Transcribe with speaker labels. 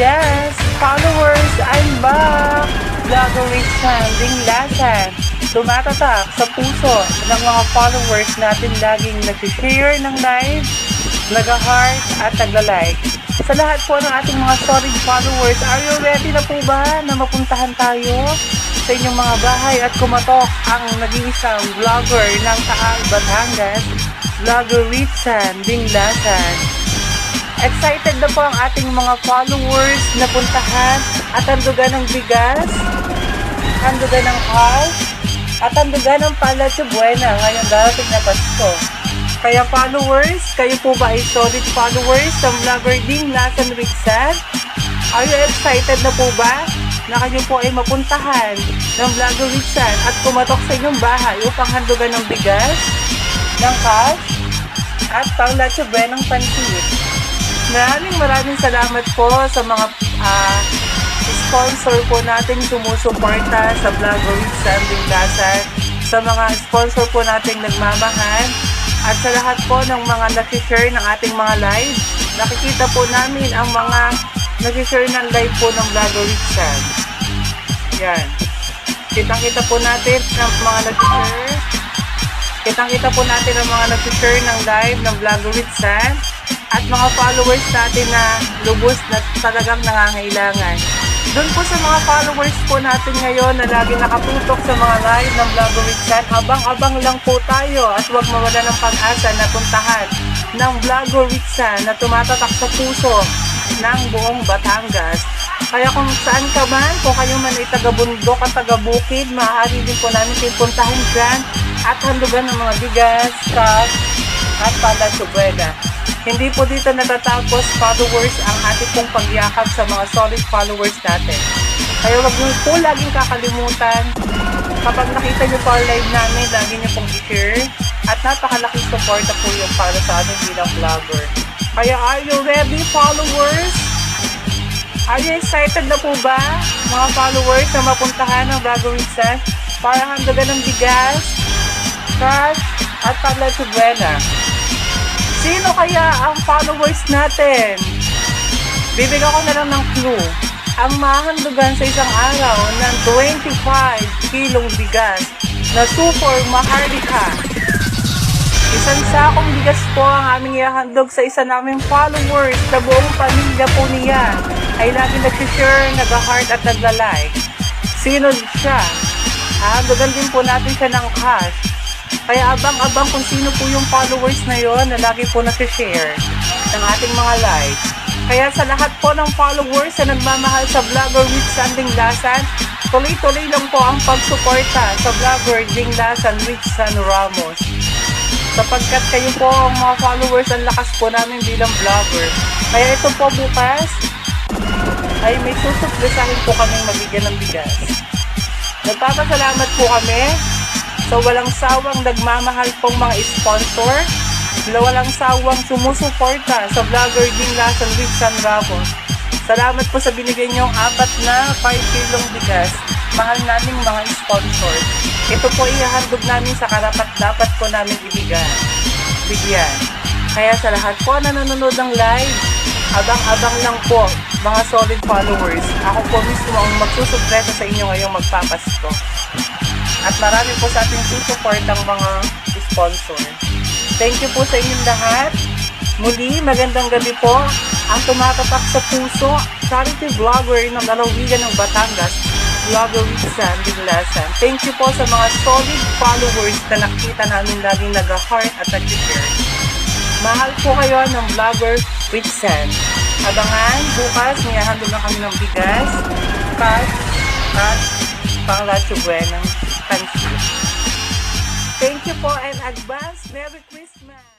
Speaker 1: Yes, followers, I'm back! With Sanding Lasan. Tumatatak sa puso ng mga followers natin laging nag-share ng live, nag-heart at nag-like. Sa lahat po ng ating mga solid followers, are you ready na po ba na mapuntahan tayo sa inyong mga bahay at kumatok ang nag-iisang vlogger ng Taal, Batangas, Vlogger with Sanding Lasan. Excited na po ang ating mga followers na puntahan at handugan ng bigas, handugan ng cash, at handugan ng Palacio Buena ngayong darating na Pasko. Kaya followers, kayo po ba ay solid followers ng vlogger Ding Lasan Rixan? Are you excited na po ba na kayo po ay mapuntahan ng vlogger Rixan at kumatok sa inyong bahay upang handugan ng bigas, ng cash, at Palacio Buenang Pansit? Maraming maraming salamat po sa mga ah, sponsor po natin sumusuporta sa Vlogger with Sanding Lasan, sa mga sponsor po nating nagmamahal, at sa lahat po ng mga nakishare ng ating mga live. Nakikita po namin ang mga nakishare ng live po ng Vlogger with Sam. Yan. Kitang-kita po natin ang mga nag-share. Kitang-kita po natin ang mga nag-share ng live ng Vlogger with Sam at mga followers natin na lubos na talagang nangangailangan. Doon po sa mga followers po natin ngayon na lagi nakatutok sa mga live ng Vlogger with Sam, abang-abang lang po tayo at huwag mawala ng pag-asa na puntahan ng Vlogger with Sam na tumatatak sa puso ng buong Batangas. Kaya kung saan ka man, kung kayo man ay taga-bundok at taga-bukid, maaari din po namin kayo puntahan dyan at handugan ng mga bigas, cash, at Palacio Buena. Hindi po dito natatapos followers ang ating pong pagyakap sa mga solid followers natin. Kaya wag niyo po laging kakalimutan kapag nakita niyo po live namin, lagi niyo pong i-share at napakalaking suporta po yung para sa atin bilang vlogger. Kaya are you ready followers? Are you excited na po ba mga followers na mapuntahan ng Vlogger with Sen para handagan ng bigas, cash, at Palacio Buena? Sino kaya ang followers natin? Bibigyan ko na lang ng clue. Ang mahandugan sa isang araw ng 25 kilong bigas na super maharlika. Isang sakong bigas po ang aming ihahandog sa isa naming followers na buong pamilya po niya ay lagi nag-share, nag-heart at nagla-like. Sino siya? Hahandugan din po natin siya ng cash. Kaya abang-abang kung sino po yung followers na yon na lagi po nag-share ng ating mga likes. Kaya sa lahat po ng followers na nagmamahal sa Vlogger with Sanding Lasan, tuloy-tuloy lang po ang pagsuporta sa Vlogger Ding Lasan with San Ramos. Sapagkat kayo po ang mga followers, ang lakas po namin bilang vlogger. Kaya ito po bukas, ay may susuplisahin po kaming mabigyan ng bigas. Nagpapasalamat po kami sa walang sawang nagmamahal pong mga sponsor, walang sawang sumusuporta sa vlogger Ding Lasan with San Ramos. Salamat po sa binigay niyong apat na 5 kilong bigas. Mahal naming mga sponsor. Ito po ihahandog namin sa karapat dapat po namin ibigay. Bigyan. Kaya sa lahat po na nanonood ng live, abang-abang lang po mga solid followers. Ako po mismo ang magsusupresa sa inyo ngayong magpapasko. At marami po sa ating susuport ang mga sponsor. Thank you po sa inyong lahat. Muli, magandang gabi po. Ang tumatatak sa puso, charity vlogger ng lalawigan ng Batangas, vlogger with Sandy Lasan. Thank you po sa mga solid followers na nakita namin laging nag-heart at nag-share. Mahal po kayo ng vlogger with San. Abangan, bukas niyahandog na kami ng bigas, cash, at panglacho buenang pansit. Thank you po and advance Merry Christmas!